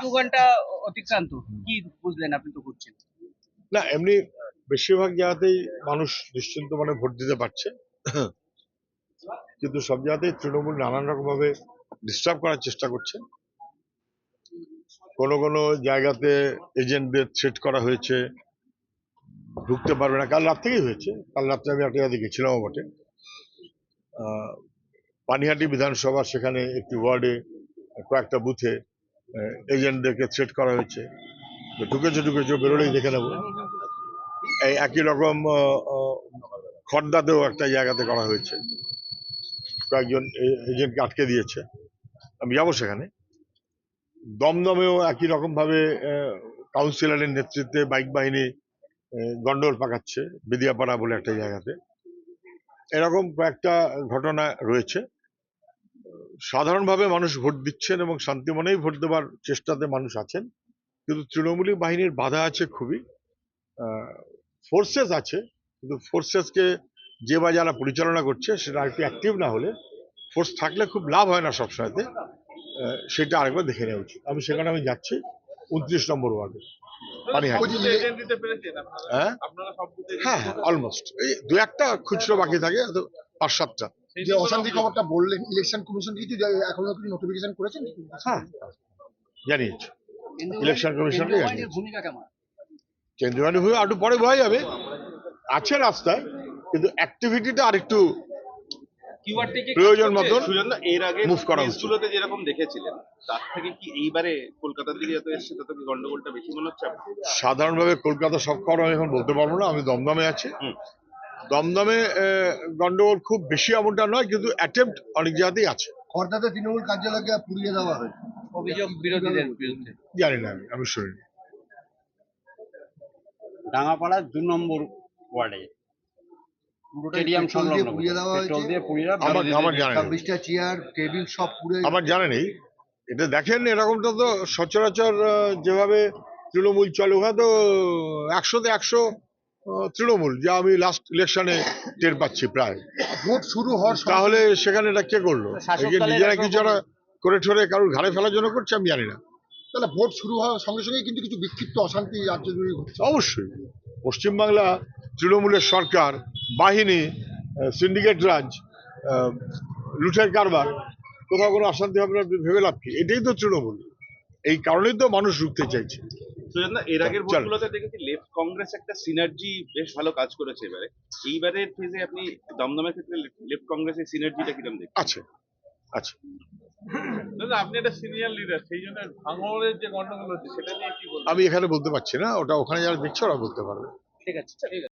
দু ঘণ্টা অতিক্রান্ত। কি বুঝলেন আপনি তো ঘুরছেন না এমনি বেশিরভাগ জায়গাতেই মানুষ নিশ্চিন্ত মানে ভোট দিতে পারছে। কিন্তু সব জায়গাতেই তৃণমূল নানান রকম ভাবে ডিস্টার্ব করার চেষ্টা করছে। কোনো কোনো জায়গাতে এজেন্টদের থ্রেট করা হয়েছে ঢুকতে পারবে না। কাল রাত থেকেই হয়েছে। কাল রাত্রে আমি একটা জায়গায় গেছিলামও বটে। পানিহাটি বিধানসভা সেখানে একটি ওয়ার্ডে কয়েকটা বুথে এজেন্টদেরকে থ্রেট করা হয়েছে। ঢুকেছে ঢুকেছে বেরোলেই দেখে নেব। এই একই রকম আহ, একটা জায়গাতে করা হয়েছে। কয়েকজন এজেন্টকে আটকে দিয়েছে। আমি যাব সেখানে। দমদমেও একই রকম ভাবে কাউন্সিলরের নেতৃত্বে বাইক বাহিনী আহ, গন্ডগোল পাকাচ্ছে বিদিয়াপাড়া বলে একটা জায়গাতে। এরকম কয়েকটা ঘটনা রয়েছে। সাধারণভাবে মানুষ ভোট দিচ্ছেন এবং শান্তি মনেই ভোট দেওয়ার চেষ্টাতে মানুষ আছেন। কিন্তু তৃণমূলী বাহিনীর বাধা আছে খুবই। ফোর্সেস আছে কিন্তু ফোর্সেসকে যে বা যারা পরিচালনা করছে সেটা একটু অ্যাক্টিভ না হলে ফোর্স থাকলে খুব লাভ হয় না সবসময়তে। সেটা আরেকবার দেখে নেওয়া উচিত। আমি সেখানে আমি যাচ্ছি উনত্রিশ নম্বর ওয়ার্ডে। হ্যাঁ? হ্যাঁ হ্যাঁ অলমোস্ট এই দু একটা খুচরো বাকি থাকে পাঁচ সাতটা। যে অশান্তি খবরটা বললেন ইলেকশন কমিশন কিছু এখনও কিছু নোটিফিকেশন করেছেন হ্যাঁ জানিয়েছে Election Commission কেন্দ্রীয়। ভূমিকা বাহিনী হয়ে একটু পরে বোঝা যাবে আছে রাস্তায় কিন্তু অ্যাক্টিভিটিটা আরেকটু প্রয়োজন মতন এর আগে move করা উচিত। যেরকম দেখেছিলেন তার থেকে কি এইবারে কলকাতার দিকে যত এসছে তত কি গন্ডগোলটা বেশি মনে হচ্ছে? সাধারণভাবে কলকাতা সব খবর আমি এখন বলতে পারব না আমি দমদমে আছি হুম। দমদমে আহ, গন্ডগোল খুব বেশি এমনটা নয় কিন্তু অ্যাটেম্প্ট অনেক জায়গাতেই আছে। খর্দাতে তৃণমূল কার্যালয়কে পুড়িয়ে দেওয়া হয়েছে অভিযোগ বিরোধীদের বিরুদ্ধে। জানি না আমি আমি শুনিনি ডাঙ্গাপাড়ার দু নম্বর ওয়ার্ডে। স্টেডিয়াম পেট্রোল সংলগ্ন। পুড়িয়ে দেওয়া পেট্রোল হয়েছে। দিয়ে পুড়িয়ে আমার আমার জানা নেই। ছাব্বিশটা চেয়ার টেবিল সব পুড়ে আমার জানা নেই। এটা দেখেন এরকমটা তো সচরাচর আহ, যেভাবে তৃণমূল চলে ওখানে তো একশোতে একশো তৃণমূল যা আমি লাস্ট ইলেকশনে টের পাচ্ছি প্রায়। ভোট শুরু হওয়ার তাহলে সেখানে এটা কে করল? নিজেরা কিছু একটা করে ঠরে কারোর ঘাড়ে ফেলার জন্য করছে আমি জানি না। তাহলে ভোট শুরু হওয়ার সঙ্গে সঙ্গে কিন্তু কিছু বিক্ষিপ্ত অশান্তি রাজ্য জুড়ে ঘটছে। অবশ্যই। পশ্চিমবাংলা তৃণমূলের সরকার বাহিনী সিন্ডিকেট রাজ লুঠের কারবার কোথাও কোনো অশান্তি হবে না ভেবে লাভ কি? এটাই তো তৃণমূল। এই কারণেই তো মানুষ রুখতে চাইছে। সুজনদা এর আগের ভোটগুলোতে দেখেছি লেফট কংগ্রেস একটা সিনার্জি বেশ ভালো কাজ করেছে এবারে। এইবারের ফেজে আপনি দমদমের ক্ষেত্রে লেফট কংগ্রেসের সিনার্জিটা কীরকম দেখছেন? আছে আছে। আপনি একটা সিনিয়র লিডার সেই জন্য ভাঙড়ের যে গন্ডগোল হচ্ছে সেটা নিয়ে কি বলবেন? আমি এখানে বলতে পারছি না ওটা ওখানে যারা দেখছে ওরা বলতে পারবে। ঠিক আছে ঠিক আছে।